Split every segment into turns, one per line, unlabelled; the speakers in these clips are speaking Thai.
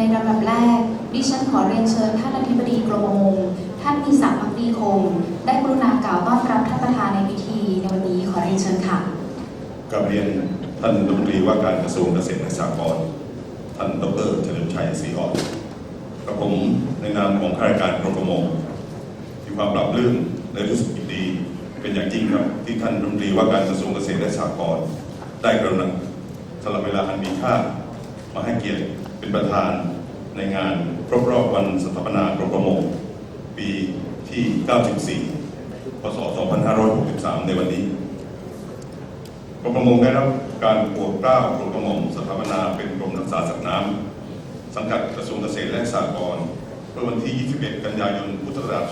ในลำดับแรก ดิฉันขอเรียนเชิญท่านอธิบดีกรมประมงท่านมีศักดิ์พักดีคง ได้กรุณากล่าวต้อนรับท่านประธานในพิธี ในวันนี้ขอเรียนเชิญค่ะ
กับเรียนท่านรัฐมนตรีว่าการกระทรวงเกษตรและสหกรณ์ท่านดรเฉลิมชัยศรีอ่อนกับผมในนามของข้าราชการกรมประมงมีความปรับรื่นและรู้สึกยินดี เป็นอย่างยิ่งครับที่ท่านรัฐมนตรีว่าการกระทรวงเกษตรและสหกรณ์ได้กรุณาสละเวลาอันมีค่ามาให้เกียรติเป็นประธาน ในงานครบรอบวันสถาปนากรมประมงปีที่ 94 พศ 2563 ในวันนี้ กรมประมงได้รับการโปรดเกล้ากรมประมงสถาปนาเป็นกรมรักษาสัตว์น้ำสังกัดกระทรวงเกษตรและสหกรณ์เมื่อวันที่ 21 กันยายน พุทธศักราช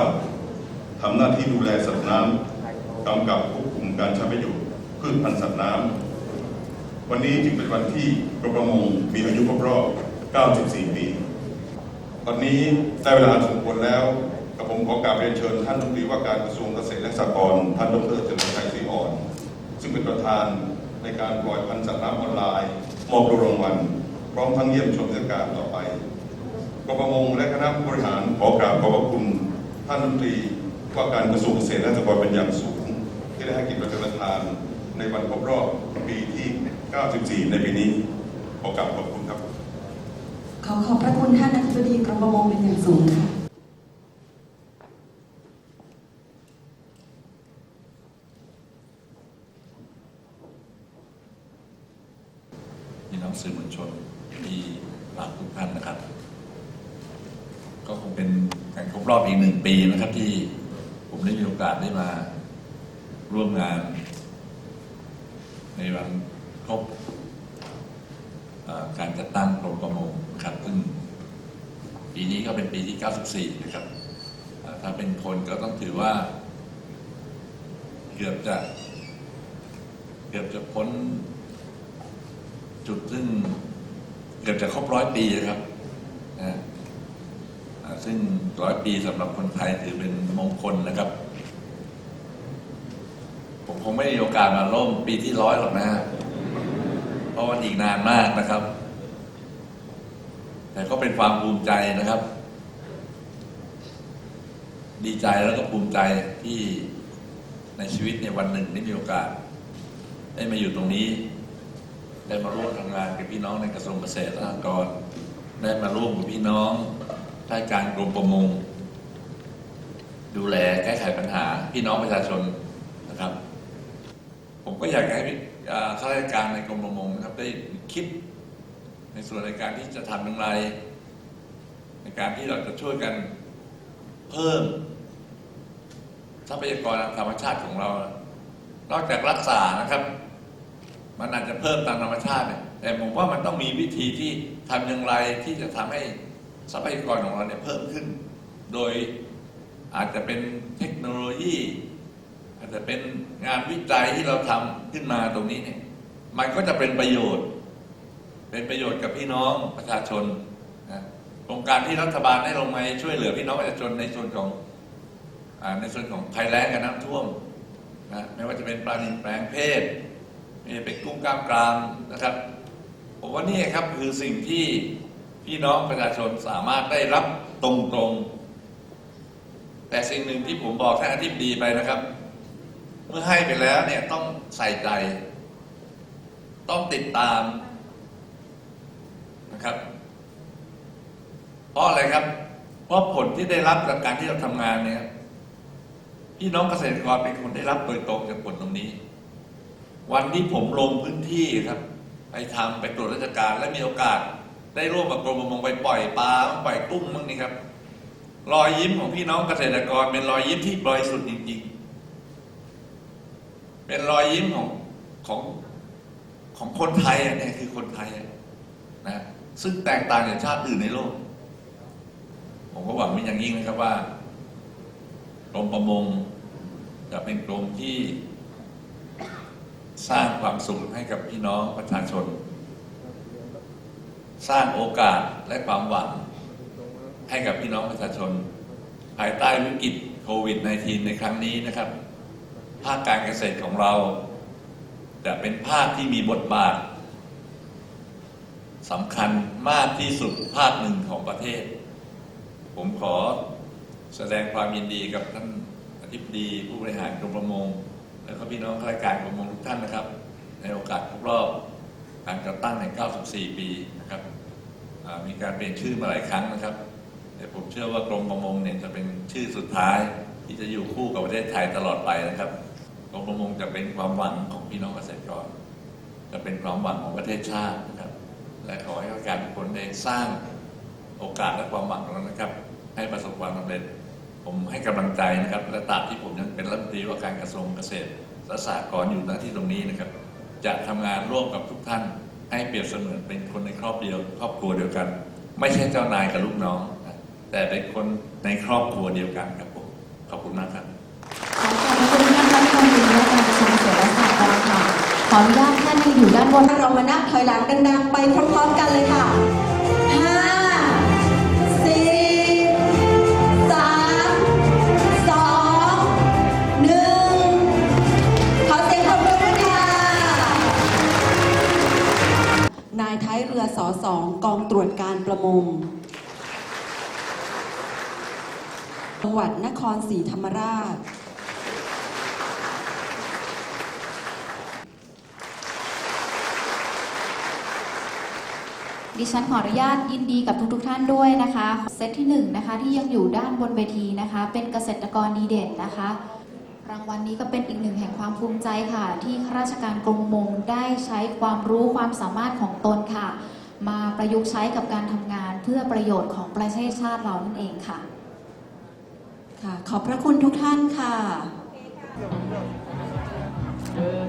2469 ทำหน้าที่ดูแลสัตว์น้ำกำกับควบคุมการใช้ประโยชน์พืชพันธุ์สัตว์น้ำ วันนี้จึงเป็นวันที่กรมประมงมีอายุครบรอบ 94 ปี วันนี้ได้เวลาสมควรแล้วกับผมขอกราบเรียนเชิญท่านรัฐมนตรีว่าการกระทรวงเกษตรและสหกรณ์ท่านดรเฉลิมชัยศรีอ่อน ซึ่งเป็นประธานในการปล่อยพันธุ์สัตว์น้ำออนไลน์มอบรางวัลพร้อมทั้งเยี่ยมชมเทศกาลต่อไปกรมประมงและคณะผู้บริหารขอกราบขอบพระคุณท่านรัฐมนตรีว่าการกระทรวงเกษตรและสหกรณ์เป็นอย่างสูง ที่ได้ให้เกียรติเป็นประธานในวันครบรอบปีที่ 94 ในปีนี้ขอกราบขอบคุณครับ
ขอขอบพระคุณท่านอธิบดีกรมประมงเป็นอย่างสูงค่ะ
พี่น้องสื่อมวลชนที่รักทุกท่านนะครับ ก็คงเป็นการครบรอบอีกหนึ่งปีนะครับที่ผมได้มีโอกาสได้มาร่วมงาน ในวัน ครบการจัดตั้งกรมประมงครับซึ่งปีนี้ก็เป็นปีที่ 94 นะครับ ถ้าเป็นคนก็ต้องถือว่า เกือบจะ เกือบจะพ้น จุดซึ่ง เกือบจะครบร้อยปีนะครับซึ่งร้อยปีสำหรับคนไทยถือเป็นมงคลนะครับ ผมคงไม่มีโอกาสมาร่มปีที่ร้อยหรอกนะฮะ เพราะว่าอีกนานมากนะครับ แต่ก็เป็นความภูมิใจนะครับ ดีใจแล้วก็ภูมิใจที่ในชีวิตในวันหนึ่งได้มีโอกาส ได้มาอยู่ตรงนี้ได้มาร่วมทำงานกับพี่น้องในกระทรวงเกษตรและสหกรณ์ได้มาร่วมกับพี่น้องราชการกรมประมง ดูแลแก้ไขปัญหาพี่น้องประชาชนนะครับ ผมก็อยากให้ ข้าราชการในกรมประมงนะครับได้คิดในส่วนในการที่จะทำอย่างไร ในการที่เราจะช่วยกันเพิ่ม ทรัพยากรธรรมชาติของเรา นอกจากรักษานะครับ มันอาจจะเพิ่มตามธรรมชาติเนี่ยแต่ผมว่ามันต้องมีวิธีที่ทำอย่างไรที่จะทำให้ทรัพยากรของเราเนี่ยเพิ่มขึ้น โดยอาจจะเป็นเทคโนโลยี อาจจะเป็นงานวิจัยที่เราทำขึ้นมาตรงนี้เนี่ย มันก็จะเป็นประโยชน์ เป็นประโยชน์กับพี่น้องประชาชนนะโครงการที่รัฐบาลได้ลงมาช่วยเหลือพี่น้องประชาชนในส่วนของอในส่วนของภัยแล้งกับน้ำท่วมนะไม่ว่าจะเป็นปลานินแปลงเพศไม่ว่าเป็นกุ้งกล้ามกรามนะครับผมว่านี่ครับคือสิ่งที่พี่น้องประชาชนสามารถได้รับตรงๆ แต่สิ่งหนึ่งที่ผมบอกท่านอธิบดีไปนะครับ เมื่อให้ไปแล้วเนี่ยต้องใส่ใจ ต้องติดตามนะครับ เพราะอะไรครับ เพราะผลที่ได้รับจากการที่เราทำงานเนี่ยพี่น้องเกษตรกรเป็นคนได้รับโดยตรงจากผลตรงนี้ วันที่ผมลงพื้นที่ครับ ไปทำไปตรวจราชการและมีโอกาส ได้ร่วมกับกรมประมงไปปล่อยปลาปล่อยกุ้งมั่งนี่ครับ รอยยิ้มของพี่น้องเกษตรกรเป็นรอยยิ้มที่บริสุทธิ์จริง ๆ เป็นรอยยิ้มของของของคนไทยอะเนี่ยคือคนไทยนะซึ่งแตกต่างจากชาติอื่นในโลก ผมก็หวังเป็นอย่างยิ่งนะครับว่ากรมประมงจะเป็นกรมที่สร้างความสุขให้กับพี่น้องประชาชน สร้างโอกาสและความหวัง ให้กับพี่น้องประชาชน ภายใต้วิกฤตโควิด -19 ในครั้งนี้นะครับ ภาคการเกษตรของเรา จะเป็นภาคที่มีบทบาทสำคัญมากที่สุดภาคหนึ่งของประเทศ ผมขอแสดงความยินดีกับท่านอธิบดีผู้บริหารกรมประมง และก็พี่น้องข้าราชการกรมประมงทุกท่านนะครับ ในโอกาสครบรอบการก่อตั้งใน 94 ปีนะครับมีการเปลี่ยนชื่อมาหลายครั้งนะครับ แต่ผมเชื่อว่ากรมประมงเนี่ยจะเป็นชื่อสุดท้ายที่จะอยู่คู่กับประเทศไทยตลอดไปนะครับ กรมประมงจะเป็นความหวังของพี่น้องเกษตรกร จะเป็นความหวังของประเทศชาตินะครับ และขอให้ข้าราชการทุกคนได้สร้างโอกาสและความหวังตรงนั้นะครับ ให้ประสบความสำเร็จ ผมให้กำลังใจนะครับ และตราบที่ผมยังเป็นรัฐมนตรีว่าการกระทรวงเกษตรและสหกรณ์อยู่หน้าที่ตรงนี้นะครับ จะทำงานร่วมกับทุกท่าน ให้เปรียบเสมือนเป็นคนในครอบเดียว ครอบครัวเดียวกัน ไม่ใช่เจ้านายกับลูกน้อง แต่เป็นคนในครอบครัวเดียวกันครับผมขอบคุณมากครับ
และสหกรณ์ค่ะ ขออนุญาตท่านยังอยู่ด้านบน
เรามานับถอยหลังดังๆ ไปพร้อมๆกันเลยค่ะห้าสี่สามสองหนึ่งขอเสียงปรบมือด้วยค่ะ นายท้ายเรือสอสองกองตรวจการประมงจังหวัดนครศรีธรรมราช
ดิฉันขออนุญาตยินดีกับทุกๆทท่านด้วยนะคะ เซตที่1นนะคะที่ยังอยู่ด้านบนเวทีนะคะ เป็นเกษตรกรดีเด่นนะคะ รางวัลนนี้ก็เป็นอีกหนึ่งแห่งความภูมิใจค่ะ ที่ข้าราชการกรมมงได้ใช้ความรู้ความสามารถของตนค่ะ มาประยุกต์ใช้กับการทำงานเพื่อประโยชน์ของประเทศชาติเรานั่นเองค่ะ
ค่ะ ขอบพระคุณทุกท่านค่ะเดิน